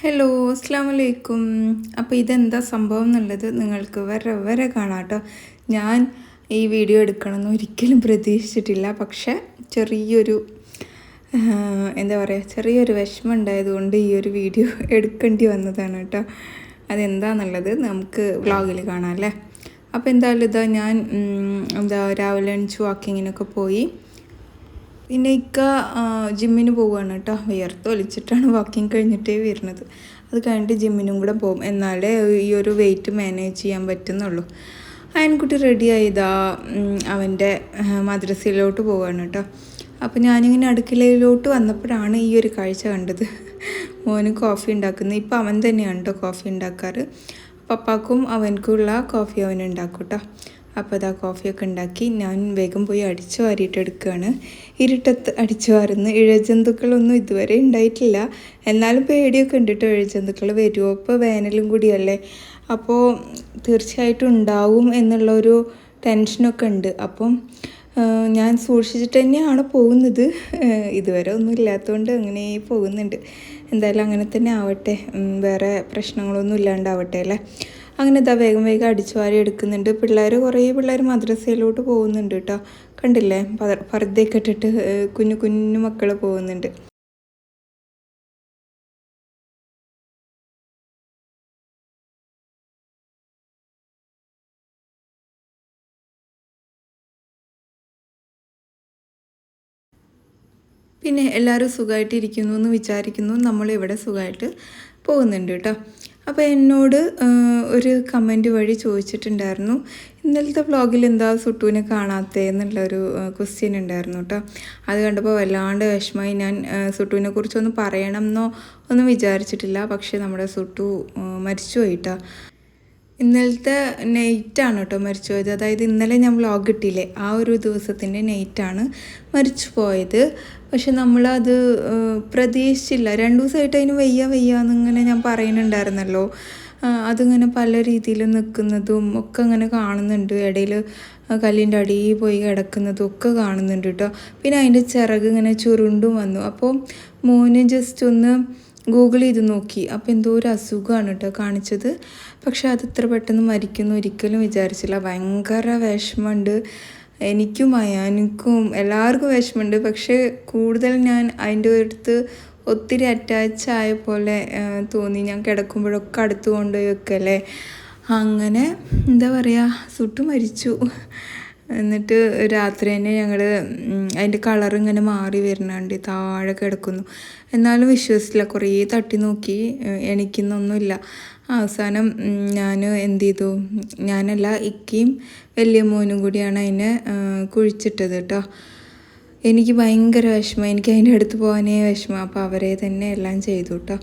Hello അസ്സാം വലൈക്കും അപ്പോൾ ഇതെന്താ സംഭവം എന്നുള്ളത് നിങ്ങൾക്ക് വരെ വരെ കാണാം കേട്ടോ ഞാൻ ഈ വീഡിയോ എടുക്കണമെന്ന് ഒരിക്കലും പ്രതീക്ഷിച്ചിട്ടില്ല. പക്ഷേ ചെറിയൊരു എന്താ പറയുക ചെറിയൊരു വിഷമം ഉണ്ടായതുകൊണ്ട് ഈ ഒരു വീഡിയോ എടുക്കേണ്ടി വന്നതാണ് കേട്ടോ അതെന്താണെന്നുള്ളത് നമുക്ക് വ്ലോഗിൽ കാണാം അല്ലേ അപ്പോൾ എന്തായാലും ഇതാ ഞാൻ എന്താ രാവിലെ എണിച്ച് വാക്കിങ്ങിനൊക്കെ പോയി പിന്നെ ഇക്ക ജിമ്മിന് പോവുകയാണ് കേട്ടോ വിയർത്ത് ഒലിച്ചിട്ടാണ് വാക്കിങ് കഴിഞ്ഞിട്ടേ വരുന്നത്. അത് കഴിഞ്ഞിട്ട് ജിമ്മിനും കൂടെ പോകും. എന്നാലേ ഈ ഒരു വെയിറ്റ് മാനേജ് ചെയ്യാൻ പറ്റുന്നുള്ളൂ. അയൻകുട്ടി റെഡി ആയതാ അവന്റെ മദ്രസയിലോട്ട് പോവുകയാണ് കേട്ടോ അപ്പോൾ ഞാനിങ്ങനെ അടുക്കളയിലോട്ട് വന്നപ്പോഴാണ് ഈ ഒരു കാഴ്ച കണ്ടത്. മോന് കോഫി ഉണ്ടാക്കുന്നത് ഇപ്പം അവൻ തന്നെയാണ് കേട്ടോ കോഫി ഉണ്ടാക്കാറ്. പപ്പാക്കും അവനക്കുള്ള കോഫി അവൻ ഉണ്ടാക്കും കേട്ടോ അപ്പോൾ അതാ കോഫിയൊക്കെ ഉണ്ടാക്കി ഞാൻ വേഗം പോയി അടിച്ചു വാരിയിട്ട് എടുക്കുകയാണ് ഇരുട്ടത്ത് അടിച്ചു വാരുന്ന ഇഴജന്തുക്കളൊന്നും ഇതുവരെ ഉണ്ടായിട്ടില്ല. എന്നാലും പേടിയൊക്കെ ഉണ്ട് കേട്ടോ ഇഴജന്തുക്കൾ വരുമോ ഇപ്പോൾ വേനലും കൂടിയല്ലേ. അപ്പോൾ തീർച്ചയായിട്ടും ഉണ്ടാവും എന്നുള്ളൊരു ടെൻഷനൊക്കെ ഉണ്ട്. അപ്പം ഞാൻ സൂക്ഷിച്ചിട്ട് തന്നെയാണ് പോകുന്നത്. ഇതുവരെ ഒന്നും ഇല്ലാത്തതുകൊണ്ട് അങ്ങനെ പോകുന്നുണ്ട്. എന്തായാലും അങ്ങനെ തന്നെ ആവട്ടെ. വേറെ പ്രശ്നങ്ങളൊന്നും ഇല്ലാണ്ടാവട്ടെ അല്ലേ? അങ്ങനെ ഇതാ വേഗം വേഗം അടിച്ചു വാരി എടുക്കുന്നുണ്ട്. പിള്ളേർ കുറേ പിള്ളേർ മദ്രസയിലോട്ട് പോകുന്നുണ്ട് കേട്ടോ കണ്ടില്ലേ? പർദ്ദയൊക്കെ ഇട്ടിട്ട് കുഞ്ഞു കുഞ്ഞു മക്കൾ പോകുന്നുണ്ട്. പിന്നെ എല്ലാവരും സുഖമായിട്ടിരിക്കുന്നു എന്ന് വിചാരിക്കുന്നു. നമ്മളിവിടെ സുഖമായിട്ട് പോകുന്നുണ്ട് കേട്ടോ അപ്പോൾ എന്നോട് ഒരു കമന്റ് വഴി ചോദിച്ചിട്ടുണ്ടായിരുന്നു. ഇന്നലത്തെ വ്ളോഗിൽ എന്താ സുട്ടുവിനെ കാണാത്തേ എന്നുള്ളൊരു ക്വസ്റ്റ്യൻ ഉണ്ടായിരുന്നു കേട്ടോ അത് കണ്ടപ്പോൾ വല്ലാണ്ട് വിഷമമായി. ഞാൻ സുട്ടുവിനെ കുറിച്ചൊന്നും പറയണം എന്നോ ഒന്നും വിചാരിച്ചിട്ടില്ല. പക്ഷേ നമ്മുടെ സുട്ടു മരിച്ചു പോയിട്ടാ ഇന്നലത്തെ നൈറ്റാണ് കേട്ടോ മരിച്ചു പോയത് അതായത് ഇന്നലെ ഞാൻ വ്ളോഗ് ഇട്ടില്ലേ? ആ ഒരു ദിവസത്തിന്റെ നൈറ്റാണ് മരിച്ചു പോയത് പക്ഷെ നമ്മളത് പ്രതീക്ഷിച്ചില്ല. രണ്ടു ദിവസമായിട്ട് അതിന് വയ്യ വയ്യ എന്നിങ്ങനെ ഞാൻ പറയുന്നുണ്ടായിരുന്നല്ലോ. അതിങ്ങനെ പല രീതിയിൽ നിൽക്കുന്നതും ഒക്കെ അങ്ങനെ കാണുന്നുണ്ട്. ഇടയിൽ കല്ലിന്റെ അടിയിൽ പോയി കിടക്കുന്നതും ഒക്കെ കാണുന്നുണ്ട് കേട്ടോ പിന്നെ അതിന്റെ ചിറക് ഇങ്ങനെ ചുരുണ്ടും വന്നു. അപ്പോൾ മോന് ജസ്റ്റ് ഒന്ന് ഗൂഗിൾ ചെയ്ത് നോക്കി. അപ്പോൾ എന്തോ ഒരു അസുഖമാണ് കേട്ടോ കാണിച്ചത്. പക്ഷെ അത് ഇത്ര പെട്ടെന്ന് മരിക്കുന്നു ഒരിക്കലും വിചാരിച്ചില്ല. ഭയങ്കര വിഷമമുണ്ട്. എനിക്കും അയാനിക്കും എല്ലാവർക്കും വിഷമമുണ്ട്. പക്ഷേ കൂടുതൽ ഞാൻ അതിന്റെ അടുത്ത് ഒത്തിരി അറ്റാച്ച് ആയ പോലെ തോന്നി. ഞാൻ കിടക്കുമ്പോഴൊക്കെ അടുത്ത് കൊണ്ടുപോയി വെക്കല്ലേ അങ്ങനെ എന്താ പറയുക സുട്ടു മരിച്ചു. എന്നിട്ട് രാത്രി തന്നെ ഞങ്ങൾ അതിന്റെ കളർ ഇങ്ങനെ മാറി വരുന്നുണ്ട്. താഴെ കിടക്കുന്നു. എന്നാലും വിശ്വസിച്ചില്ല. കുറേ തട്ടി നോക്കി. എണിക്കുന്നൊന്നുമില്ല അവസാനം ഞാൻ എന്ത് ചെയ്തു? ഞാനല്ല ഇക്കയും വലിയ മോനും കൂടിയാണ് അതിനെ കുഴിച്ചിട്ടത് കേട്ടോ എനിക്ക് ഭയങ്കര വിഷമം. എനിക്ക് അതിന്റെ അടുത്ത് പോകാനേ വിഷമം. അപ്പോൾ അവരെ തന്നെ എല്ലാം ചെയ്തു കേട്ടോ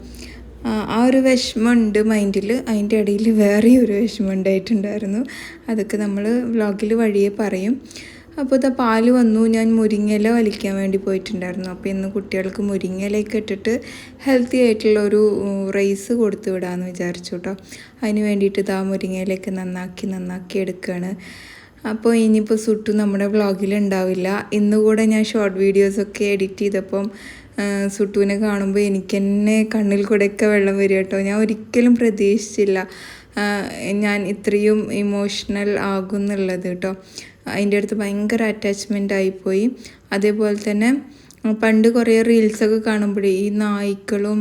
ആ ഒരു വിഷമം ഉണ്ട് മൈൻഡിൽ അതിന്റെ ഇടയിൽ വേറെ ഒരു വിഷമം ഉണ്ടായിട്ടുണ്ടായിരുന്നു. അതൊക്കെ നമ്മൾ വ്ളോഗിൽ വഴിയെ പറയും. അപ്പോൾ ഇതാ പാൽ വന്നു. ഞാൻ മുരിങ്ങയില വലിക്കാൻ വേണ്ടി പോയിട്ടുണ്ടായിരുന്നു. അപ്പോൾ ഇന്ന് കുട്ടികൾക്ക് മുരിങ്ങയിലയൊക്കെ ഇട്ടിട്ട് ഹെൽത്തി ആയിട്ടുള്ള ഒരു റൈസ് കൊടുത്തു വിടാമെന്ന് വിചാരിച്ചു കേട്ടോ. അതിന് വേണ്ടിയിട്ട് ഇതാ മുരിങ്ങയിലയൊക്കെ നന്നാക്കി നന്നാക്കി എടുക്കുകയാണ് അപ്പോൾ ഇനിയിപ്പോൾ സുട്ടു നമ്മുടെ വ്ളോഗിൽ ഉണ്ടാവില്ല. ഇന്ന് കൂടെ ഞാൻ ഷോർട്ട് വീഡിയോസൊക്കെ എഡിറ്റ് ചെയ്തപ്പം സുട്ടുവിനെ കാണുമ്പോൾ എനിക്ക് തന്നെ കണ്ണിൽ കൂടെയൊക്കെ വെള്ളം വരും കേട്ടോ. ഞാൻ ഒരിക്കലും പ്രതീക്ഷിച്ചില്ല. ഞാൻ ഇത്രയും ഇമോഷണൽ ആകും എന്നുള്ളത് കേട്ടോ. അതിന്റെ അടുത്ത് ഭയങ്കര അറ്റാച്ച്മെന്റ് ആയിപ്പോയി. അതേപോലെ തന്നെ പണ്ട് കുറേ റീൽസൊക്കെ കാണുമ്പോഴേ ഈ നായ്ക്കളും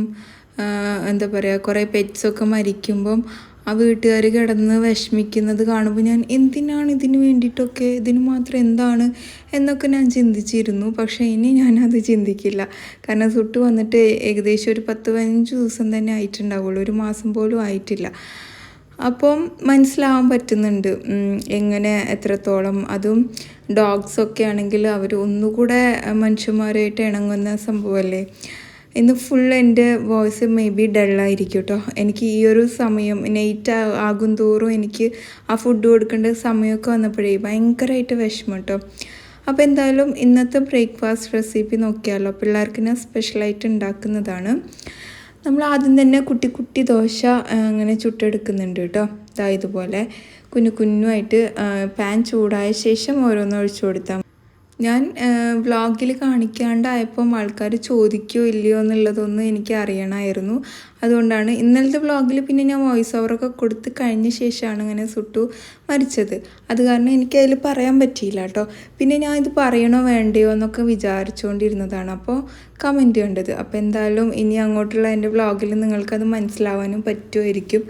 എന്താ പറയുക കുറേ പെറ്റ്സൊക്കെ മരിക്കുമ്പം ആ വീട്ടുകാർ കിടന്ന് വിഷമിക്കുന്നത് കാണുമ്പോൾ ഞാൻ എന്തിനാണ് ഇതിന് വേണ്ടിയിട്ടൊക്കെ? ഇതിന് മാത്രം എന്താണ്? എന്നൊക്കെ ഞാൻ ചിന്തിച്ചിരുന്നു. പക്ഷേ ഇനി ഞാനത് ചിന്തിക്കില്ല. കാരണം സുട്ട് വന്നിട്ട് ഏകദേശം ഒരു പത്ത് പതിനഞ്ച് ദിവസം തന്നെ ആയിട്ടുണ്ടാവുള്ളൂ. ഒരു മാസം പോലും ആയിട്ടില്ല. അപ്പം മനസ്സിലാവാൻ പറ്റുന്നുണ്ട്. എങ്ങനെ എത്രത്തോളം അതും ഡോഗ്സൊക്കെ ആണെങ്കിൽ അവർ ഒന്നുകൂടെ മനുഷ്യന്മാരായിട്ട് ഇണങ്ങുന്ന സംഭവമല്ലേ ഇന്ന് ഫുൾ എന്റെ വോയിസ് മേ ബി ഡള്ളായിരിക്കും കേട്ടോ എനിക്ക് ഈ ഒരു സമയം നൈറ്റ് ആകും തോറും എനിക്ക് ആ ഫുഡ് കൊടുക്കേണ്ട സമയമൊക്കെ വന്നപ്പോഴേ ഭയങ്കരമായിട്ട് വിഷമം കേട്ടോ അപ്പോൾ എന്തായാലും ഇന്നത്തെ ബ്രേക്ക്ഫാസ്റ്റ് റെസിപ്പി നോക്കിയാലോ? പിള്ളേർക്ക് ഞാൻ സ്പെഷ്യലായിട്ട് ഉണ്ടാക്കുന്നതാണ്. നമ്മൾ ആദ്യം തന്നെ കുട്ടി കുട്ടി ദോശ അങ്ങനെ ചുട്ടെടുക്കുന്നുണ്ട് കേട്ടോ. ഇതാ ഇതുപോലെ കുഞ്ഞു കുഞ്ഞുമായിട്ട് പാൻ ചൂടായ ശേഷം ഓരോന്ന് ഒഴിച്ചു കൊടുത്താൽ ഞാൻ വ്ളോഗിൽ കാണിക്കാണ്ടായപ്പം ആൾക്കാർ ചോദിക്കോ ഇല്ലയോ എന്നുള്ളതൊന്നും എനിക്ക് അറിയണമായിരുന്നു. അതുകൊണ്ടാണ് ഇന്നലത്തെ വ്ളോഗിൽ പിന്നെ ഞാൻ വോയിസ് ഓവറൊക്കെ കൊടുത്ത് കഴിഞ്ഞ ശേഷമാണ് ഇങ്ങനെ സുട്ടു മരിച്ചത്. അത് കാരണം എനിക്ക് അതിൽ പറയാൻ പറ്റിയില്ല കേട്ടോ പിന്നെ ഞാൻ ഇത് പറയണോ വേണ്ടയോ എന്നൊക്കെ വിചാരിച്ചുകൊണ്ടിരുന്നതാണ് അപ്പോൾ കമന്റ് കണ്ടത്. അപ്പോൾ എന്തായാലും ഇനി അങ്ങോട്ടുള്ള എന്റെ വ്ളോഗിൽ നിങ്ങൾക്കത് മനസ്സിലാവാനും പറ്റുമായിരിക്കും.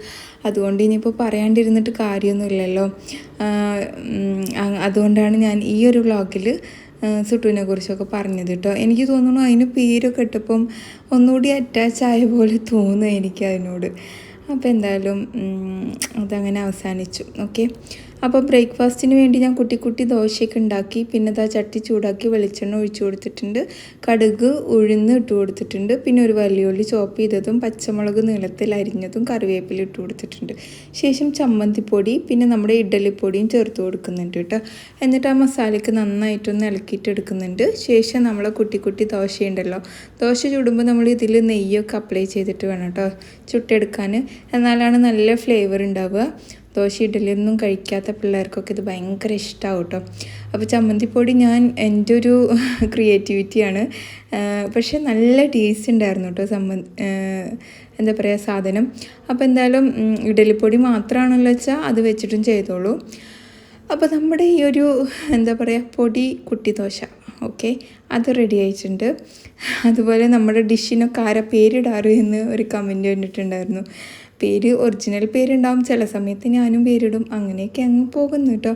അതുകൊണ്ട് ഇനിയിപ്പോൾ പറയാണ്ടിരുന്നിട്ട് കാര്യമൊന്നുമില്ലല്ലോ. അതുകൊണ്ടാണ് ഞാൻ ഈ ഒരു വ്ളോഗിൽ സുട്ടുവിനെ കുറിച്ചൊക്കെ പറഞ്ഞത് കേട്ടോ എനിക്ക് തോന്നുന്നു അതിന് പേരൊക്കെ ഇട്ടപ്പം ഒന്നുകൂടി അറ്റാച്ച് ആയ പോലെ തോന്നുന്നു എനിക്ക് അതിനോട്. അപ്പോൾ എന്തായാലും അതങ്ങനെ അവസാനിച്ചു. ഓക്കെ? അപ്പോൾ ബ്രേക്ക്ഫാസ്റ്റിന് വേണ്ടി ഞാൻ കുട്ടി കുട്ടി ദോശയൊക്കെ ഉണ്ടാക്കി പിന്നെ അതാ ചട്ടി ചൂടാക്കി വെളിച്ചെണ്ണ ഒഴിച്ചു കൊടുത്തിട്ടുണ്ട്. കടുക് ഉഴുന്ന് ഇട്ട് കൊടുത്തിട്ടുണ്ട്. പിന്നെ ഒരു വലിയുള്ളി ചോപ്പ് ചെയ്തതും പച്ചമുളക് നീളത്തിൽ അരിഞ്ഞതും കറിവേപ്പില ഇട്ട് കൊടുത്തിട്ടുണ്ട്. ശേഷം ചമ്മന്തിപ്പൊടി പിന്നെ നമ്മുടെ ഇഡലിപ്പൊടിയും ചേർത്ത് കൊടുക്കുന്നുണ്ട് കേട്ടോ. എന്നിട്ട് ആ മസാലയ്ക്ക് നന്നായിട്ടൊന്ന് ഇളക്കിയിട്ട് എടുക്കുന്നുണ്ട്. ശേഷം നമ്മളെ കുട്ടി കുട്ടി ദോശയുണ്ടല്ലോ. ദോശ ചുടുമ്പോൾ നമ്മൾ ഇതിൽ നെയ്യൊക്കെ അപ്ലൈ ചെയ്തിട്ട് വേണം കേട്ടോ ചുട്ടെടുക്കാൻ. എന്നാലാണ് നല്ല ഫ്ലേവർ ഉണ്ടാവുക. ദോശ ഇഡലിയൊന്നും കഴിക്കാത്ത പിള്ളേർക്കൊക്കെ ഇത് ഭയങ്കര ഇഷ്ടമാവും കേട്ടോ അപ്പോൾ ചമ്മന്തിപ്പൊടി ഞാൻ എന്റെ ഒരു ക്രിയേറ്റിവിറ്റിയാണ് പക്ഷേ നല്ല ടേസ്റ്റ് ഉണ്ടായിരുന്നു കേട്ടോ ചമ്മന്തി എന്താ പറയുക സാധനം. അപ്പോൾ എന്തായാലും ഇഡലിപ്പൊടി മാത്രമാണല്ലോ വെച്ചാൽ അത് വെച്ചിട്ടും ചെയ്തോളൂ. അപ്പോൾ നമ്മുടെ ഈ ഒരു എന്താ പറയുക പൊടി കുട്ടി ദോശ ഓക്കെ അത് റെഡി ആയിട്ടുണ്ട്. അതുപോലെ നമ്മുടെ ഡിഷിനൊക്കെ ആരാ പേരിടാറ് എന്ന് ഒരു കമന്റ് കണ്ടിട്ടുണ്ടായിരുന്നു പേര് ഒറിജിനൽ പേരുണ്ടാവും. ചില സമയത്ത് ഞാനും പേരിടും. അങ്ങനെയൊക്കെ അങ്ങ് പോകുന്നു കേട്ടോ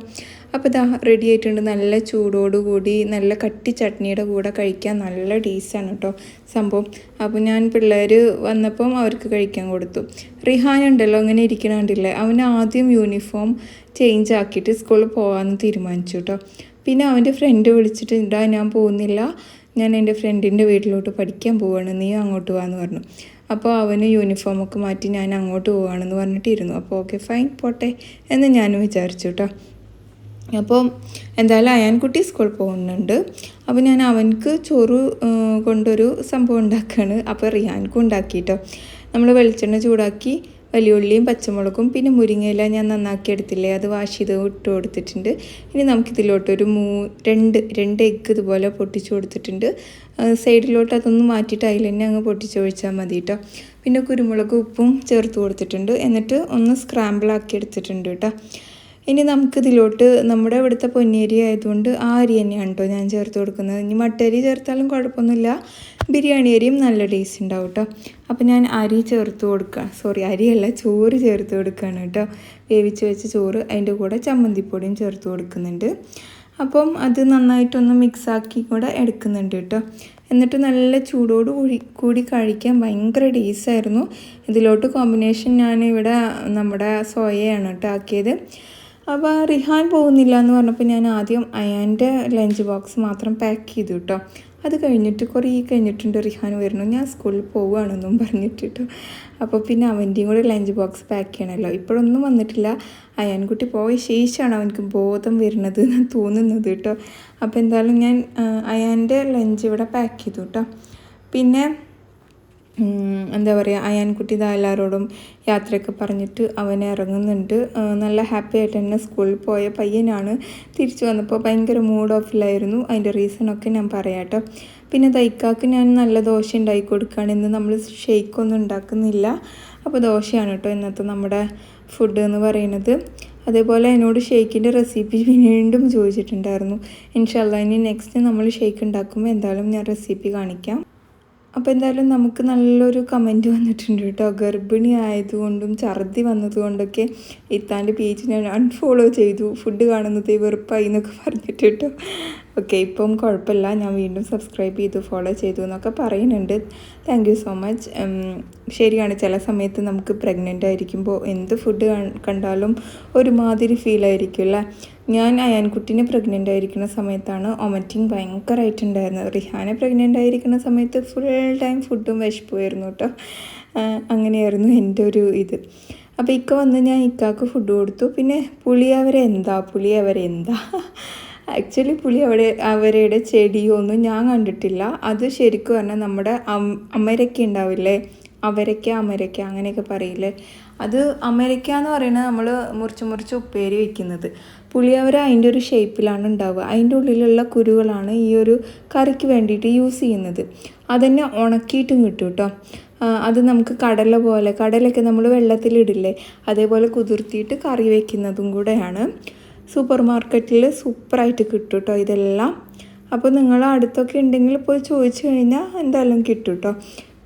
അപ്പോൾ ഇതാ റെഡി ആയിട്ടുണ്ട്. നല്ല ചൂടോടുകൂടി നല്ല കട്ടി ചട്നിയുടെ കൂടെ കഴിക്കാൻ നല്ല ടേസ്റ്റാണ് കേട്ടോ സംഭവം. അപ്പോൾ ഞാൻ പിള്ളേർ വന്നപ്പം അവർക്ക് കഴിക്കാൻ കൊടുത്തു. റിഹാൻ ഉണ്ടല്ലോ അങ്ങനെ ഇരിക്കണ കണ്ടില്ലേ? അവൻ ആദ്യം യൂണിഫോം ചേഞ്ച് ആക്കിയിട്ട് സ്കൂളിൽ പോകാമെന്ന് തീരുമാനിച്ചു കേട്ടോ പിന്നെ അവന്റെ ഫ്രണ്ട് വിളിച്ചിട്ട് ഇടാ ഞാൻ പോകുന്നില്ല. ഞാൻ എന്റെ ഫ്രണ്ടിന്റെ വീട്ടിലോട്ട് പഠിക്കാൻ പോവാണ്. നീ അങ്ങോട്ട് പോകാമെന്ന് പറഞ്ഞു. അപ്പോൾ അവന് യൂണിഫോമൊക്കെ മാറ്റി ഞാൻ അങ്ങോട്ട് പോവുകയാണെന്ന് പറഞ്ഞിട്ടിരുന്നു. അപ്പോൾ ഓക്കെ ഫൈൻ പോട്ടെ എന്ന് ഞാനും വിചാരിച്ചു കേട്ടോ അപ്പോൾ എന്തായാലും അയാൻകുട്ടി സ്കൂൾ പോകുന്നുണ്ട്. അപ്പോൾ ഞാൻ അവനക്ക് ചോറ് കൊണ്ടൊരു സംഭവം ഉണ്ടാക്കുകയാണ് അപ്പോൾ റിയാൻക്കും ഉണ്ടാക്കി കേട്ടോ നമ്മൾ വെളിച്ചെണ്ണ ചൂടാക്കി വലിയുള്ളിയും പച്ചമുളകും പിന്നെ മുരിങ്ങയില ഞാൻ നന്നാക്കി എടുത്തില്ലേ അത് വാഷ് ചെയ്ത് ഇട്ട് കൊടുത്തിട്ടുണ്ട്. ഇനി നമുക്കിതിലോട്ട് ഒരു മൂ രണ്ട് രണ്ട് എഗ്ഗ് ഇതുപോലെ പൊട്ടിച്ചു കൊടുത്തിട്ടുണ്ട്. സൈഡിലോട്ട് അതൊന്ന് മാറ്റിയിട്ട് അതിൽ തന്നെ അങ്ങ് പൊട്ടിച്ചൊഴിച്ചാൽ മതി കേട്ടോ പിന്നെ കുരുമുളക് ഉപ്പും ചേർത്ത് കൊടുത്തിട്ടുണ്ട്. എന്നിട്ട് ഒന്ന് സ്ക്രാമ്പിളാക്കി എടുത്തിട്ടുണ്ട് കേട്ടോ ഇനി നമുക്കിതിലോട്ട് നമ്മുടെ ഇവിടുത്തെ പൊന്നേരി ആയതുകൊണ്ട് ആ അരി തന്നെയാണ് കേട്ടോ ഞാൻ ചേർത്ത് കൊടുക്കുന്നത്. ഇനി മട്ടരി ചേർത്താലും കുഴപ്പമൊന്നുമില്ല. ബിരിയാണി അരിയും നല്ല ടേസ്റ്റ് ഉണ്ടാവും കേട്ടോ. അപ്പോൾ ഞാൻ അരി ചേർത്ത് കൊടുക്കുക സോറി അരിയല്ല ചോറ് ചേർത്ത് കൊടുക്കുകയാണ് കേട്ടോ. വേവിച്ച് വെച്ച ചോറ് അതിന്റെ കൂടെ ചമ്മന്തിപ്പൊടിയും ചേർത്ത് കൊടുക്കുന്നുണ്ട്. അപ്പം അത് നന്നായിട്ടൊന്ന് മിക്സാക്കി കൂടെ എടുക്കുന്നുണ്ട് കേട്ടോ. എന്നിട്ട് നല്ല ചൂടോട് കൂടി കൂടി കഴിക്കാൻ ഭയങ്കര ടേസ്റ്റായിരുന്നു ഇതിലോട്ട് കോമ്പിനേഷൻ ഞാൻ ഇവിടെ നമ്മുടെ സോയയാണ് കേട്ടോ ആക്കിയത്. അപ്പോൾ റിഹാൻ പോകുന്നില്ല എന്ന് പറഞ്ഞപ്പോൾ ഞാൻ ആദ്യം അയാന്റെ ലഞ്ച് ബോക്സ് മാത്രം പാക്ക് ചെയ്തു കേട്ടോ അത് കഴിഞ്ഞിട്ട് കുറേ കഴിഞ്ഞിട്ടുണ്ട് റിഹാൻ വരുന്നു. ഞാൻ സ്കൂളിൽ പോവുകയാണെന്നും പറഞ്ഞിട്ട് കേട്ടോ അപ്പോൾ പിന്നെ അവന്റെയും കൂടെ ലഞ്ച് ബോക്സ് പാക്ക് ചെയ്യണമല്ലോ ഇപ്പോഴൊന്നും വന്നിട്ടില്ല. അയാൻകുട്ടി പോയ ശേഷമാണ് അവനക്ക് ബോധം വരുന്നത് എന്ന് തോന്നുന്നത് കേട്ടോ അപ്പോൾ എന്തായാലും ഞാൻ അയാന്റെ ലഞ്ച് ഇവിടെ പാക്ക് ചെയ്തു കേട്ടോ പിന്നെ എന്താ പറയുക അയാൻകുട്ടി ഇതാ എല്ലാവരോടും യാത്രയൊക്കെ പറഞ്ഞിട്ട് അവൻ ഇറങ്ങുന്നുണ്ട്. നല്ല ഹാപ്പി ആയിട്ട് തന്നെ സ്കൂളിൽ പോയ പയ്യനാണ് തിരിച്ചു വന്നപ്പോൾ ഭയങ്കര മൂഡ് ഓഫിലായിരുന്നു അതിന്റെ റീസണൊക്കെ ഞാൻ പറയാം പിന്നെ ദൈക്കാക്ക് ഞാൻ നല്ല ദോശ ഉണ്ടാക്കി കൊടുക്കുകയാണ് ഇന്ന് നമ്മൾ ഷെയ്ക്കൊന്നും ഉണ്ടാക്കുന്നില്ല. അപ്പോൾ ദോശയാണ് കേട്ടോ ഇന്നത്തെ നമ്മുടെ ഫുഡ് എന്ന് പറയുന്നത്. അതേപോലെ എന്നോട് ഷെയ്ക്കിന്റെ റെസിപ്പി വീണ്ടും ചോദിച്ചിട്ടുണ്ടായിരുന്നു. ഇൻഷല്ല ഇനി നെക്സ്റ്റ് നമ്മൾ ഷെയ്ക്ക് ഉണ്ടാക്കുമ്പോൾ എന്തായാലും ഞാൻ റെസിപ്പി കാണിക്കാം. അപ്പോൾ എന്തായാലും നമുക്ക് നല്ലൊരു കമന്റ് വന്നിട്ടുണ്ട് കേട്ടോ. ഗർഭിണി ആയതുകൊണ്ടും ഛർദി വന്നതുകൊണ്ടൊക്കെ ഇത്താന്റെ പേജിനെ അൺഫോളോ ചെയ്തു. ഫുഡ് കാണുന്നത് വെറുപ്പായി എന്നൊക്കെ പറഞ്ഞിട്ട് കേട്ടോ. ഓക്കെ ഇപ്പം കുഴപ്പമില്ല. ഞാൻ വീണ്ടും സബ്സ്ക്രൈബ് ചെയ്തു ഫോളോ ചെയ്തു എന്നൊക്കെ പറയുന്നുണ്ട്. താങ്ക് യു സോ മച്ച് ശരിയാണ്. ചില സമയത്ത് നമുക്ക് പ്രഗ്നന്റ് ആയിരിക്കുമ്പോൾ എന്ത് ഫുഡ് കണ്ടാലും ഒരുമാതിരി ഫീൽ ആയിരിക്കും അല്ലേ? ഞാൻ അയാൻകുട്ടീനെ പ്രഗ്നന്റ് ആയിരിക്കുന്ന സമയത്താണ് ഒമറ്റിങ് ഭയങ്കരമായിട്ടുണ്ടായിരുന്നത് റിഹാനെ പ്രഗ്നന്റ് ആയിരിക്കുന്ന സമയത്ത് ഫുൾ ടൈം ഫുഡും വിശപ്പുമായിരുന്നു കേട്ടോ. അങ്ങനെയായിരുന്നു എന്റെ ഒരു ഇത്. അപ്പോൾ ഇക്ക വന്ന് ഞാൻ ഇക്കാക്ക് ഫുഡ് കൊടുത്തു. പിന്നെ പുളിയവരെന്താ പുളിയവരെന്താ ആക്ച്വലി പുളി അവിടെ അവരുടെ ചെടിയൊന്നും ഞാൻ കണ്ടിട്ടില്ല. അത് ശരിക്കും പറഞ്ഞാൽ നമ്മുടെ അമരയ്ക്ക ഉണ്ടാവില്ലേ? അവരയ്ക്ക അമരയ്ക്ക അങ്ങനെയൊക്കെ പറയില്ലേ? അത് അമേരിക്ക എന്ന് പറയുന്നത് നമ്മൾ മുറിച്ച് മുറിച്ച് ഉപ്പേരി വെക്കുന്നത്. പുളിയവര അതിന്റെ ഒരു ഷേപ്പിലാണ് ഉണ്ടാവുക. അതിന്റെ ഉള്ളിലുള്ള കുരുകളാണ് ഈ ഒരു കറിക്ക് വേണ്ടിയിട്ട് യൂസ് ചെയ്യുന്നത്. അതന്നെ ഉണക്കിയിട്ടും കിട്ടും കേട്ടോ അത് നമുക്ക് കടല പോലെ കടലൊക്കെ നമ്മൾ വെള്ളത്തിലിടില്ലേ? അതേപോലെ കുതിർത്തിയിട്ട് കറി വയ്ക്കുന്നതും കൂടെയാണ്. സൂപ്പർ മാർക്കറ്റിൽ സൂപ്പറായിട്ട് കിട്ടും കേട്ടോ ഇതെല്ലാം. അപ്പോൾ നിങ്ങൾ അടുത്തൊക്കെ ഉണ്ടെങ്കിൽ പോയി ചോദിച്ചു കഴിഞ്ഞാൽ എന്തായാലും കിട്ടും കേട്ടോ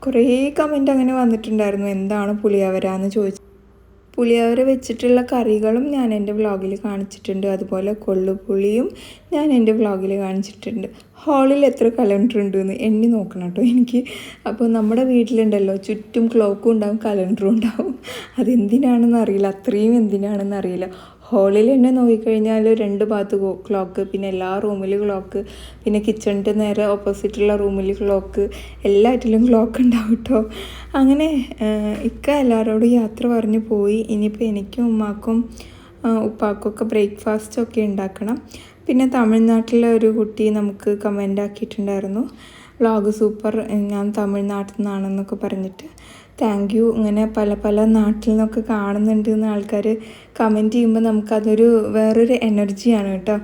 കുറേ കമന്റ് അങ്ങനെ വന്നിട്ടുണ്ടായിരുന്നു. എന്താണ് പുളിയവര എന്ന് ചോദിച്ചു. പുളിയവര വെച്ചിട്ടുള്ള കറികളും ഞാൻ എന്റെ വ്ളോഗിൽ കാണിച്ചിട്ടുണ്ട്. അതുപോലെ കൊള്ളുപുളിയും ഞാൻ എന്റെ വ്ളോഗിൽ കാണിച്ചിട്ടുണ്ട്. ഹാളിൽ എത്ര കലണ്ടർ ഉണ്ടെന്ന് എണ്ണി നോക്കണം കേട്ടോ എനിക്ക്. അപ്പോൾ നമ്മുടെ വീട്ടിലുണ്ടല്ലോ ചുറ്റും ക്ലോക്കും ഉണ്ടാവും കലണ്ടറും ഉണ്ടാവും. അതെന്തിനാണെന്ന് അറിയില്ല. അത്രയും എന്തിനാണെന്ന് അറിയില്ല. ഹോളിൽ തന്നെ നോക്കിക്കഴിഞ്ഞാൽ രണ്ട് ഭാഗത്ത് ക്ലോക്ക് പിന്നെ എല്ലാ റൂമിലും ക്ലോക്ക് പിന്നെ കിച്ചണിന്റെ നേരെ ഓപ്പോസിറ്റുള്ള റൂമിൽ ക്ലോക്ക് എല്ലാറ്റിലും ക്ലോക്ക് ഉണ്ടാവും കേട്ടോ അങ്ങനെ ഇക്ക എല്ലാവരോടും യാത്ര പറഞ്ഞു പോയി. ഇനിയിപ്പോൾ എനിക്കും ഉമ്മാക്കും ഉപ്പാക്കും ഒക്കെ ബ്രേക്ക്ഫാസ്റ്റൊക്കെ ഉണ്ടാക്കണം. പിന്നെ തമിഴ്നാട്ടിലെ ഒരു കുട്ടി നമുക്ക് കമന്റ് ആക്കിയിട്ടുണ്ടായിരുന്നു. വ്ളോഗ് സൂപ്പർ ഞാൻ തമിഴ്നാട്ടിൽ നിന്നാണെന്നൊക്കെ പറഞ്ഞിട്ട്. Thank you. ഇങ്ങനെ പല പല നാട്ടിൽ നിന്നൊക്കെ കാണുന്നുണ്ട് എന്ന് ആൾക്കാർ കമന്റ് ചെയ്യുമ്പോൾ നമുക്കതൊരു വേറൊരു എനർജിയാണ് കേട്ടോ.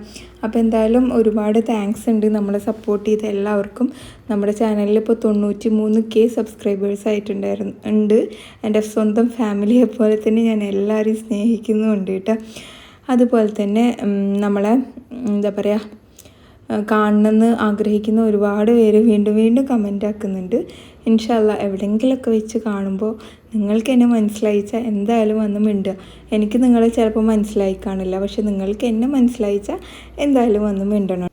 അപ്പോൾ എന്തായാലും ഒരുപാട് താങ്ക്സ് ഉണ്ട് നമ്മളെ സപ്പോർട്ട് ചെയ്ത എല്ലാവർക്കും. നമ്മുടെ ചാനലിൽ ഇപ്പോൾ തൊണ്ണൂറ്റി മൂന്ന് കെ സബ്സ്ക്രൈബേഴ്സ് ആയിട്ടുണ്ടായിരുന്നു ഉണ്ട്. എന്റെ സ്വന്തം ഫാമിലിയെ പോലെ തന്നെ ഞാൻ എല്ലാവരെയും സ്നേഹിക്കുന്നുമുണ്ട് കേട്ടോ. അതുപോലെ തന്നെ നമ്മളെ എന്താ പറയുക കാണണമെന്ന് ആഗ്രഹിക്കുന്ന ഒരുപാട് പേര് വീണ്ടും വീണ്ടും കമന്റ് ആക്കുന്നുണ്ട്. ഇൻഷല്ല എവിടെയെങ്കിലുമൊക്കെ വെച്ച് കാണുമ്പോൾ നിങ്ങൾക്ക് എന്നെ മനസ്സിലായിച്ചാൽ എന്തായാലും വന്ന് മിണ്ടുക എനിക്ക് നിങ്ങളെ ചിലപ്പോൾ മനസ്സിലായി കാണില്ല പക്ഷെ നിങ്ങൾക്ക് എന്നെ മനസ്സിലായിച്ചാൽ എന്തായാലും വന്ന് മിണ്ടണം.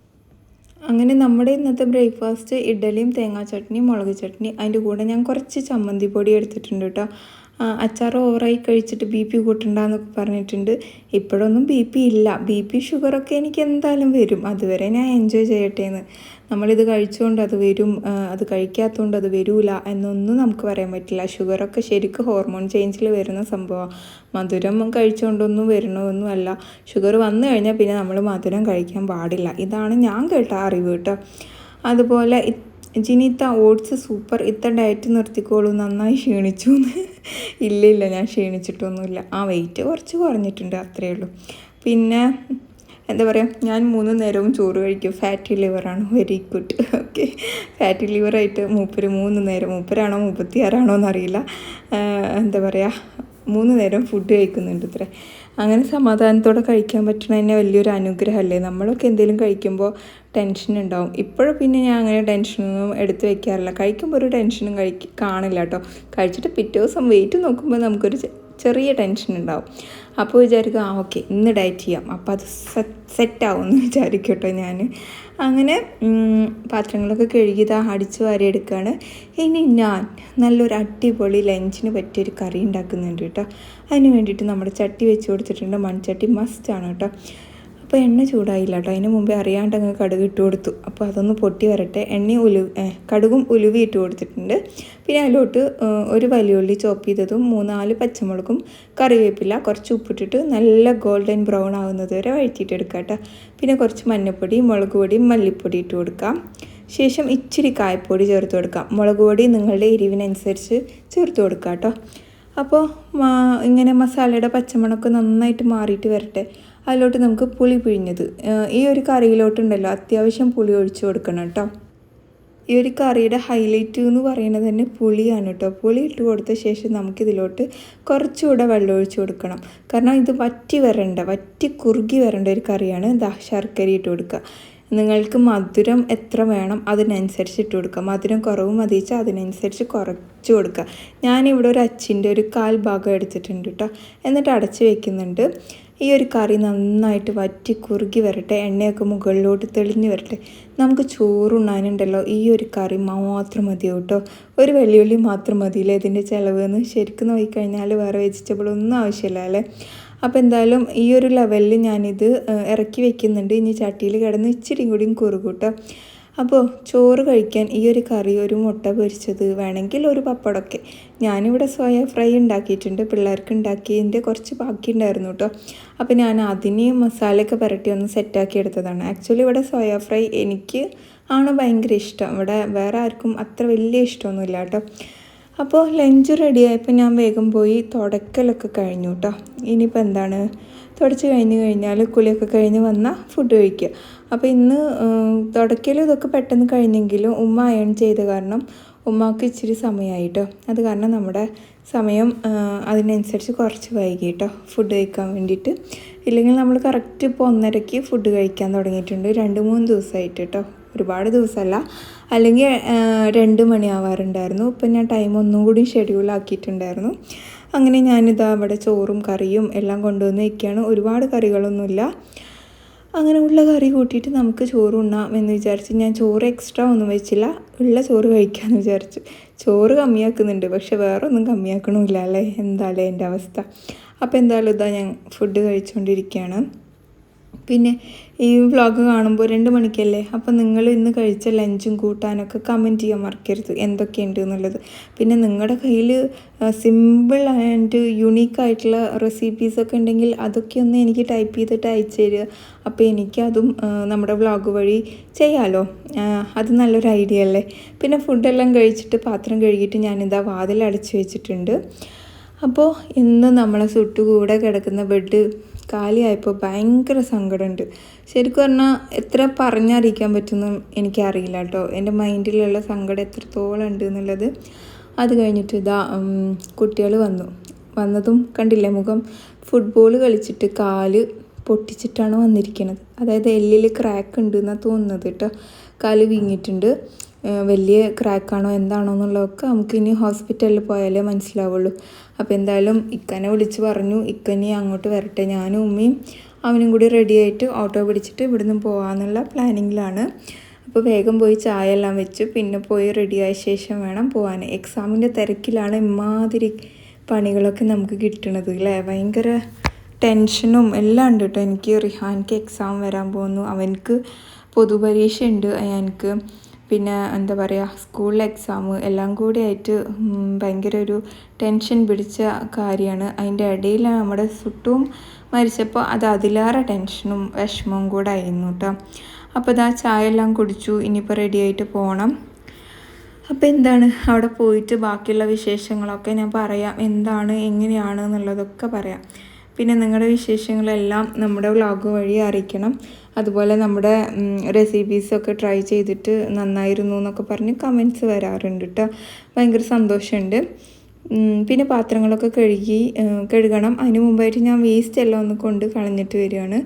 അങ്ങനെ നമ്മുടെ ഇന്നത്തെ ബ്രേക്ക്ഫാസ്റ്റ് ഇഡലിയും തേങ്ങാ ചട്നി മുളക് ചട്നി അതിന്റെ കൂടെ ഞാൻ കുറച്ച് ചമ്മന്തി പൊടി എടുത്തിട്ടുണ്ട് കേട്ടോ. അച്ചാർ ഓവറായി കഴിച്ചിട്ട് ബി പി കൂട്ടണ്ടെന്നൊക്കെ പറഞ്ഞിട്ടുണ്ട്. ഇപ്പോഴൊന്നും ബി പി ഇല്ല. ബി പി ഷുഗറൊക്കെ എനിക്ക് എന്തായാലും വരും. അതുവരെ ഞാൻ എൻജോയ് ചെയ്യട്ടെ എന്ന് നമ്മളിത് കഴിച്ചുകൊണ്ട് അത് വരും. അത് കഴിക്കാത്തതുകൊണ്ട് അത് വരൂല എന്നൊന്നും നമുക്ക് പറയാൻ പറ്റില്ല. ഷുഗറൊക്കെ ശരിക്കും ഹോർമോൺ ചേഞ്ചിൽ വരുന്ന സംഭവമാണ്. മധുരം കഴിച്ചുകൊണ്ടൊന്നും വരണമെന്നുമല്ല ഷുഗർ വന്നു കഴിഞ്ഞാൽ പിന്നെ നമ്മൾ മധുരം കഴിക്കാൻ പാടില്ല. ഇതാണ് ഞാൻ കേട്ട അറിവ് കേട്ടോ. അതുപോലെ ജിനിത്ത ഓട്സ് സൂപ്പർ. ഇത്ര ഡയറ്റ് നിർത്തിക്കോളൂ. നന്നായി ക്ഷീണിച്ചു എന്ന് ഇല്ല ഇല്ല ഞാൻ ക്ഷീണിച്ചിട്ടൊന്നുമില്ല. ആ വെയിറ്റ് കുറച്ച് കുറഞ്ഞിട്ടുണ്ട് അത്രയേ ഉള്ളൂ. പിന്നെ എന്താ പറയുക ഞാൻ മൂന്ന് നേരവും ചോറ് കഴിക്കും. ഫാറ്റി ലിവറാണ് വെരി ഗുഡ് ഓക്കെ ഫാറ്റി ലിവറായിട്ട് മൂപ്പര് മൂന്ന് നേരം മൂപ്പരാണോ മുപ്പത്തിയാറാണോ എന്നറിയില്ല. എന്താ പറയുക മൂന്ന് നേരം ഫുഡ് കഴിക്കുന്നുണ്ട് ഇത്ര. അങ്ങനെ സമാധാനത്തോടെ കഴിക്കാൻ പറ്റണ തന്നെ വലിയൊരു അനുഗ്രഹമല്ലേ? നമ്മളൊക്കെ എന്തെങ്കിലും കഴിക്കുമ്പോൾ ടെൻഷൻ ഉണ്ടാവും ഇപ്പോഴും പിന്നെ ഞാൻ അങ്ങനെ ടെൻഷനൊന്നും എടുത്ത് വെക്കാറില്ല. കഴിക്കുമ്പോൾ ഒരു ടെൻഷനും കഴിക്ക കാണില്ല കേട്ടോ കഴിച്ചിട്ട് പിറ്റേ ദിവസം വെയിറ്റ് നോക്കുമ്പോൾ നമുക്കൊരു ചെറിയ ടെൻഷൻ ഉണ്ടാവും അപ്പോൾ വിചാരിക്കും ആ ഓക്കെ ഇന്ന് ഡയറ്റ് ചെയ്യാം. അപ്പോൾ അത് സെറ്റ് സെറ്റാവും എന്ന് വിചാരിക്കും കേട്ടോ ഞാൻ അങ്ങനെ പാത്രങ്ങളൊക്കെ കഴുകിയത് അടിച്ച് വാരി എടുക്കുകയാണ് ഇനി ഞാൻ നല്ലൊരു അടിപൊളി ലഞ്ചിന് പറ്റിയൊരു കറി ഉണ്ടാക്കുന്നുണ്ട് കേട്ടോ അതിന് വേണ്ടിയിട്ട് നമ്മുടെ ചട്ടി വെച്ച് കൊടുത്തിട്ടുണ്ട്. മൺചട്ടി മസ്റ്റാണ് കേട്ടോ അപ്പോൾ എണ്ണ ചൂടായില്ല കേട്ടോ അതിന് മുമ്പേ അറിയാണ്ട് അങ്ങ് കടുക് ഇട്ട് കൊടുത്തു. അപ്പോൾ അതൊന്ന് പൊട്ടി വരട്ടെ. എണ്ണ ഉലു കടുകും ഉലുവി ഇട്ട് കൊടുത്തിട്ടുണ്ട്. പിന്നെ അതിലോട്ട് ഒരു വലിയുള്ളി ചോപ്പ് ചെയ്തതും മൂന്നാൽ പച്ചമുളകും കറിവേപ്പില കുറച്ച് ഉപ്പിട്ടിട്ട് നല്ല ഗോൾഡൻ ബ്രൗൺ ആവുന്നത് വരെ വഴറ്റിയിട്ട് എടുക്കാം കേട്ടോ പിന്നെ കുറച്ച് മഞ്ഞൾപ്പൊടി മുളക് പൊടി മല്ലിപ്പൊടി ഇട്ട് കൊടുക്കാം. ശേഷം ഇച്ചിരി കായപ്പൊടി ചേർത്ത് കൊടുക്കാം. മുളക് പൊടി നിങ്ങളുടെ എരിവിനനുസരിച്ച് ചേർത്ത് കൊടുക്കാം കേട്ടോ അപ്പോൾ ഇങ്ങനെ മസാലയുടെ പച്ചമുളക് നന്നായിട്ട് മാറിയിട്ട് വരട്ടെ. അതിലോട്ട് നമുക്ക് പുളി പിഴിഞ്ഞത്. ഈ ഒരു കറിയിലോട്ടുണ്ടല്ലോ അത്യാവശ്യം പുളി ഒഴിച്ചു കൊടുക്കണം കേട്ടോ. ഈ ഒരു കറിയുടെ ഹൈലൈറ്റ് എന്ന് പറയുന്നത് തന്നെ പുളിയാണ് കേട്ടോ. പുളി ഇട്ട് കൊടുത്ത ശേഷം നമുക്കിതിലോട്ട് കുറച്ചുകൂടെ വെള്ളം ഒഴിച്ചു കൊടുക്കണം. കാരണം ഇത് വറ്റി വരണ്ട വറ്റി കുറുകി വരേണ്ട ഒരു കറിയാണ്. ദാ ശർക്കര ഇട്ട് കൊടുക്കുക നിങ്ങൾക്ക് മധുരം എത്ര വേണം അതിനനുസരിച്ച് ഇട്ട് കൊടുക്കുക മധുരം കുറവ് മതിച്ചാൽ അതിനനുസരിച്ച് കുറച്ച് കൊടുക്കുക ഞാനിവിടെ ഒരു അച്ചിന്റെ ഒരു കാൽ ഭാഗം എടുത്തിട്ടുണ്ട് കേട്ടോ. എന്നിട്ട് അടച്ച് വെക്കുന്നുണ്ട്. ഈ ഒരു കറി നന്നായിട്ട് വറ്റി കുറുകി വരട്ടെ എണ്ണയൊക്കെ മുകളിലോട്ട് തെളിഞ്ഞ് വരട്ടെ. നമുക്ക് ചോറുണ്ണാനുണ്ടല്ലോ ഈ ഒരു കറി മാത്രം മതി കേട്ടോ ഒരു വെള്ളിയുള്ളി മാത്രം മതിയില്ലേ ഇതിന്റെ ചിലവ് എന്ന്? ശരിക്കും നോക്കിക്കഴിഞ്ഞാൽ വേറെ വെജിറ്റബിൾ ഒന്നും ആവശ്യമില്ല അല്ലേ? അപ്പോൾ എന്തായാലും ഈ ഒരു ലെവലിൽ ഞാനിത് ഇറക്കി വെക്കുന്നുണ്ട്. ഇനി ചട്ടിയിൽ കിടന്ന് ഇച്ചിരി കൂടിയും കുറുകൂട്ടോ അപ്പോൾ ചോറ് കഴിക്കാൻ ഈ ഒരു കറി ഒരു മുട്ട പൊരിച്ചത് വേണമെങ്കിൽ ഒരു പപ്പടമൊക്കെ. ഞാനിവിടെ സോയ ഫ്രൈ ഉണ്ടാക്കിയിട്ടുണ്ട്. പിള്ളേർക്ക് ഉണ്ടാക്കിയതിന്റെ കുറച്ച് ബാക്കി ഉണ്ടായിരുന്നു കേട്ടോ. അപ്പോൾ ഞാൻ അതിന് മസാലയൊക്കെ പുരട്ടി ഒന്ന് സെറ്റാക്കി എടുത്തതാണ്. ആക്ച്വലി ഇവിടെ സോയ ഫ്രൈ എനിക്ക് ആണ് ഭയങ്കര ഇഷ്ടം. ഇവിടെ വേറെ ആർക്കും അത്ര വലിയ ഇഷ്ടമൊന്നുമില്ല കേട്ടോ. അപ്പോൾ ലഞ്ച് റെഡിയായപ്പോൾ ഞാൻ വേഗം പോയി തുടക്കലൊക്കെ കഴിഞ്ഞു കേട്ടോ. ഇനിയിപ്പോൾ എന്താണ്? തുടച്ച് കഴിഞ്ഞ് കഴിഞ്ഞാൽ കുളിയൊക്കെ കഴിഞ്ഞ് വന്നാൽ ഫുഡ് കഴിക്കുക അപ്പോൾ ഇന്ന് തുടക്കലും ഇതൊക്കെ പെട്ടെന്ന് കഴിഞ്ഞെങ്കിലും ഉമ്മ അയൺ ചെയ്ത കാരണം ഉമ്മാക്ക് ഇച്ചിരി സമയമായി കേട്ടോ അത് കാരണം നമ്മുടെ സമയം അതിനനുസരിച്ച് കുറച്ച് വൈകി കേട്ടോ ഫുഡ് കഴിക്കാൻ വേണ്ടിയിട്ട്. ഇല്ലെങ്കിൽ നമ്മൾ കറക്റ്റ് ഇപ്പോൾ ഒന്നരയ്ക്ക് ഫുഡ് കഴിക്കാൻ തുടങ്ങിയിട്ടുണ്ട്. രണ്ട് മൂന്ന് ദിവസമായിട്ട് കേട്ടോ ഒരുപാട് ദിവസമല്ല അല്ലെങ്കിൽ രണ്ട് മണിയാവാറുണ്ടായിരുന്നു. ഇപ്പം ഞാൻ ടൈം ഒന്നും കൂടി ഷെഡ്യൂൾ ആക്കിയിട്ടുണ്ടായിരുന്നു. അങ്ങനെ ഞാനിതാ അവിടെ ചോറും കറിയും എല്ലാം കൊണ്ടുവന്ന് വയ്ക്കുകയാണ്. ഒരുപാട് കറികളൊന്നുമില്ല. അങ്ങനെ ഉള്ള കറി കൂട്ടിയിട്ട് നമുക്ക് ചോറ് ഉണ്ണാം എന്ന് വിചാരിച്ച് ഞാൻ ചോറ് എക്സ്ട്രാ ഒന്നും വെച്ചില്ല. ഉള്ള ചോറ് കഴിക്കാമെന്ന് വിചാരിച്ചു. ചോറ് കമ്മിയാക്കുന്നുണ്ട്. പക്ഷെ വേറെ ഒന്നും കമ്മിയാക്കണമില്ല അല്ലേ? എന്തായാലും എന്റെ അവസ്ഥ? അപ്പോൾ എന്തായാലും ഇതാ ഞാൻ ഫുഡ് കഴിച്ചുകൊണ്ടിരിക്കുകയാണ്. പിന്നെ ഈ വ്ളോഗ് കാണുമ്പോൾ രണ്ട് മണിക്കല്ലേ? അപ്പോൾ നിങ്ങൾ ഇന്ന് കഴിച്ച ലഞ്ചും കൂട്ടാനൊക്കെ കമന്റ് ചെയ്യാൻ മറക്കരുത്. എന്തൊക്കെയുണ്ട് എന്നുള്ളത്. പിന്നെ നിങ്ങളുടെ കയ്യിൽ സിമ്പിൾ ആൻഡ് യുണീക്ക് ആയിട്ടുള്ള റെസിപ്പീസൊക്കെ ഉണ്ടെങ്കിൽ അതൊക്കെ ഒന്ന് എനിക്ക് ടൈപ്പ് ചെയ്തിട്ട് അയച്ചു തരിക. അപ്പോൾ എനിക്കതും നമ്മുടെ വ്ളോഗ് വഴി ചെയ്യാമല്ലോ അത് നല്ലൊരു ഐഡിയ അല്ലേ? പിന്നെ ഫുഡെല്ലാം കഴിച്ചിട്ട് പാത്രം കഴുകിയിട്ട് ഞാനിതാ വാതിൽ അടച്ചു വെച്ചിട്ടുണ്ട്. അപ്പോൾ ഇന്ന് നമ്മളെ സുട്ടുകൂടെ കിടക്കുന്ന ബെഡ് കാലിയായപ്പോൾ ഭയങ്കര സങ്കടമുണ്ട് ശരിക്കും പറഞ്ഞാൽ എത്ര പറഞ്ഞറിയിക്കാൻ പറ്റുമെന്ന് എനിക്കറിയില്ല കേട്ടോ. എന്റെ മൈൻഡിലുള്ള സങ്കടം എത്രത്തോളം ഉണ്ട് എന്നുള്ളത്. അത് കഴിഞ്ഞിട്ട് ഇതാ കുട്ടികൾ വന്നു. വന്നതും കണ്ടില്ലേ മുഖം? ഫുട്ബോൾ കളിച്ചിട്ട് കാൽ പൊട്ടിച്ചിട്ടാണ് വന്നിരിക്കുന്നത് അതായത് എല്ലിൽ ക്രാക്ക് ഉണ്ട് എന്നാണ് തോന്നുന്നത് കേട്ടോ. കാൽ വീങ്ങിയിട്ടുണ്ട്. വലിയ ക്രാക്കാണോ എന്താണോ എന്നുള്ളതൊക്കെ നമുക്ക് ഇനി ഹോസ്പിറ്റലിൽ പോയാലേ മനസ്സിലാവുള്ളൂ. അപ്പോൾ എന്തായാലും ഇക്കനെ വിളിച്ച് പറഞ്ഞു ഇക്കനി അങ്ങോട്ട് വരട്ടെ ഞാനും ഉമ്മയും അവനും കൂടി റെഡിയായിട്ട് ഓട്ടോ പിടിച്ചിട്ട് ഇവിടുന്ന് പോകാമെന്നുള്ള പ്ലാനിങ്ങിലാണ് അപ്പോൾ വേഗം പോയി ചായ എല്ലാം വെച്ച് പിന്നെ പോയി റെഡിയായ ശേഷം വേണം പോകാൻ എക്സാമിന്റെ തിരക്കിലാണ് ഇമാതിരി പണികളൊക്കെ നമുക്ക് കിട്ടണത് അല്ലേ ഭയങ്കര ടെൻഷനും എല്ലാം ഉണ്ട് കേട്ടോ എനിക്ക് റിഹാൻക്ക് എക്സാം വരാൻ പോകുന്നു. അവനക്ക് പൊതുപരീക്ഷ ഉണ്ട് എനിക്ക് പിന്നെ എന്താ പറയുക സ്കൂളിലെ എക്സാം എല്ലാം കൂടി ആയിട്ട് ഭയങ്കര ഒരു ടെൻഷൻ പിടിച്ച കാര്യമാണ്. അതിന്റെ ഇടയിൽ നമ്മുടെ സുട്ടും മരിച്ചപ്പോൾ അത് അതിലേറെ ടെൻഷനും വിഷമവും കൂടെ ആയിരുന്നു കേട്ടോ. അപ്പോൾ ഇതാ ചായ എല്ലാം കുടിച്ചു ഇനിയിപ്പോൾ റെഡി ആയിട്ട് പോകണം അപ്പോൾ എന്താണ് അവിടെ പോയിട്ട് ബാക്കിയുള്ള വിശേഷങ്ങളൊക്കെ ഞാൻ പറയാം. എന്താണ് എങ്ങനെയാണ് എന്നുള്ളതൊക്കെ പറയാം. പിന്നെ നിങ്ങളുടെ വിശേഷങ്ങളെല്ലാം നമ്മുടെ വ്ളോഗ് വഴി അറിയിക്കണം. അതുപോലെ നമ്മുടെ റെസിപ്പീസൊക്കെ ട്രൈ ചെയ്തിട്ട് നന്നായിരുന്നു എന്നൊക്കെ പറഞ്ഞ് കമൻസ് വരാറുണ്ട് കേട്ടോ ഭയങ്കര സന്തോഷമുണ്ട്. പിന്നെ പാത്രങ്ങളൊക്കെ കഴുകി കഴുകണം. അതിന് മുമ്പായിട്ട് ഞാൻ വേസ്റ്റ് എല്ലാം ഒന്ന് കൊണ്ട് കളഞ്ഞിട്ട് വരികയാണ്.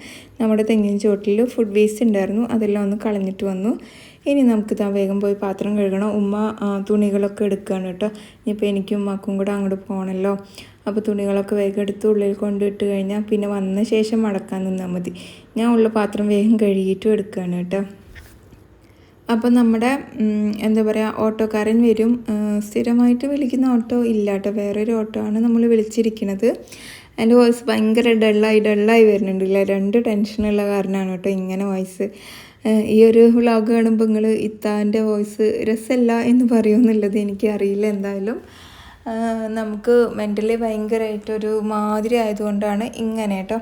നമ്മുടെ തെങ്ങിൻ ചോട്ടിൽ ഫുഡ് വേസ്റ്റ് ഉണ്ടായിരുന്നു. അതെല്ലാം ഒന്ന് കളഞ്ഞിട്ട് വന്നു. ഇനി നമുക്ക് താ വേഗം പോയി പാത്രം കഴുകണം. ഉമ്മ തുണികളൊക്കെ എടുക്കുകയാണ് കേട്ടോ. ഇനിയിപ്പോൾ എനിക്കും ഉമ്മക്കും കൂടെ അങ്ങോട്ട് പോകണമല്ലോ അപ്പോൾ തുണികളൊക്കെ വേഗം എടുത്ത് ഉള്ളിൽ കൊണ്ടിട്ട് കഴിഞ്ഞാൽ പിന്നെ വന്ന ശേഷം മടക്കാൻ നിന്നാൽ മതി. ഞാൻ ഉള്ള പാത്രം വേഗം കഴുകിയിട്ടും എടുക്കുകയാണ് കേട്ടോ. അപ്പോൾ നമ്മുടെ എന്താ പറയുക ഓട്ടോക്കാരൻ വരും. സ്ഥിരമായിട്ട് വിളിക്കുന്ന ഓട്ടോ ഇല്ല കേട്ടോ. വേറൊരു ഓട്ടോ ആണ് നമ്മൾ വിളിച്ചിരിക്കുന്നത് എന്റെ വോയിസ് ഭയങ്കര ഡള്ളായി ഡള്ളായി വരുന്നുണ്ട് ഇല്ല രണ്ട് ടെൻഷനുള്ള കാരണമാണ് കേട്ടോ ഇങ്ങനെ വോയിസ്. ഈ ഒരു വ്ളോഗ് കാണുമ്പോൾ നിങ്ങൾ ഇത്താന്റെ വോയിസ് രസമല്ല എന്ന് പറയുമെന്നുള്ളത് എനിക്ക് അറിയില്ല എന്തായാലും. നമുക്ക് മെന്റലി ഭയങ്കരമായിട്ടൊരു മാതിരി ആയതുകൊണ്ടാണ് ഇങ്ങനെ കേട്ടോ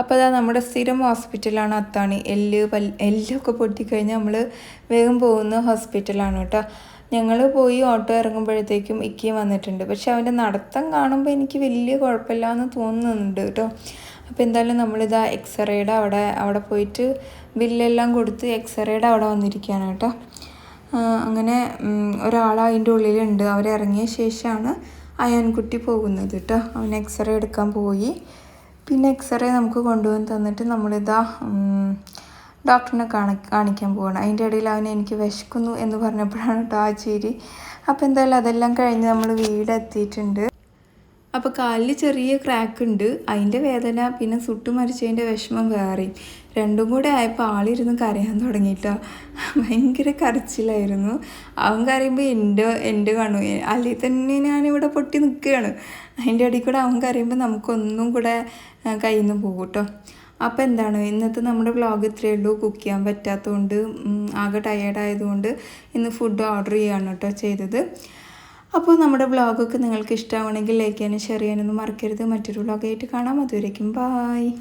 അപ്പോൾ അതാ നമ്മുടെ സ്ഥിരം ഹോസ്പിറ്റലാണ് അത്താണി. എല്ല് പല്ല് എല്ലൊക്കെ പൊട്ടിക്കഴിഞ്ഞാൽ നമ്മൾ വേഗം പോകുന്ന ഹോസ്പിറ്റലാണ് കേട്ടോ ഞങ്ങൾ പോയി ഓട്ടോ ഇറങ്ങുമ്പോഴത്തേക്കും ഇക്കിയും വന്നിട്ടുണ്ട്. പക്ഷെ അവന്റെ നടത്തം കാണുമ്പോൾ എനിക്ക് വലിയ കുഴപ്പമില്ല എന്ന് തോന്നുന്നുണ്ട് കേട്ടോ അപ്പോൾ എന്തായാലും നമ്മളിതാ എക്സ്റേയുടെ അവിടെ അവിടെ പോയിട്ട് ബില്ലെല്ലാം കൊടുത്ത് എക്സ്റേയുടെ അവിടെ വന്നിരിക്കുകയാണ് കേട്ടോ. അങ്ങനെ ഒരാൾ അതിന്റെ ഉള്ളിലുണ്ട്. അവരിറങ്ങിയ ശേഷമാണ് അയാൻകുട്ടി പോകുന്നത് കേട്ടോ. അവൻ എക്സ്റേ എടുക്കാൻ പോയി. പിന്നെ എക്സ്റേ നമുക്ക് കൊണ്ടുവന്ന് തന്നിട്ട് നമ്മളിതാ ഡോക്ടറിനെ കാണി കാണിക്കാൻ പോവാണ്. അതിന്റെ ഇടയിൽ അവൻ എനിക്ക് വിശക്കുന്നു എന്ന് പറഞ്ഞപ്പോഴാണ് കേട്ടോ ആ ചിരി. അപ്പോൾ എന്തായാലും അതെല്ലാം കഴിഞ്ഞ് നമ്മൾ വീടെത്തിയിട്ടുണ്ട്. അപ്പോൾ കാലിൽ ചെറിയ ക്രാക്ക് ഉണ്ട്. അതിന്റെ വേദന പിന്നെ സുട്ടു മരിച്ചതിന്റെ വിഷമം വേറെയും. രണ്ടും കൂടെ ആയപ്പോൾ ആളിരുന്ന് കരയാൻ തുടങ്ങിയിട്ടോ ഭയങ്കര കരച്ചിലായിരുന്നു. അവൻ കരയുമ്പോൾ എന്റെ എന്റെ കാണു അല്ലെങ്കിൽ തന്നെ ഞാനിവിടെ പൊട്ടി നിൽക്കുകയാണ് അതിന്റെ ഇടയിൽ കൂടെ അവൻ കരയുമ്പോൾ നമുക്കൊന്നും കൂടെ കയ്യിൽ നിന്ന് പോകും കേട്ടോ അപ്പോൾ എന്താണ്? ഇന്നത്തെ നമ്മുടെ വ്ളോഗ് ഇത്രയേ ഉള്ളൂ. കുക്ക് ചെയ്യാൻ പറ്റാത്തതുകൊണ്ട് ആകെ ടയേർഡായതുകൊണ്ട് ഇന്ന് ഫുഡ് ഓർഡർ ചെയ്യാണ് കേട്ടോ ചെയ്തത്. അപ്പോൾ നമ്മുടെ വ്ളോഗൊക്കെ നിങ്ങൾക്ക് ഇഷ്ടമാണെങ്കിൽ ലൈക്ക് ചെയ്യാനും ഷെയർ ചെയ്യാനൊന്നും മറക്കരുത്. മറ്റൊരു വ്ളോഗായിട്ട് കാണാം. അതുവരേക്കും ബായ്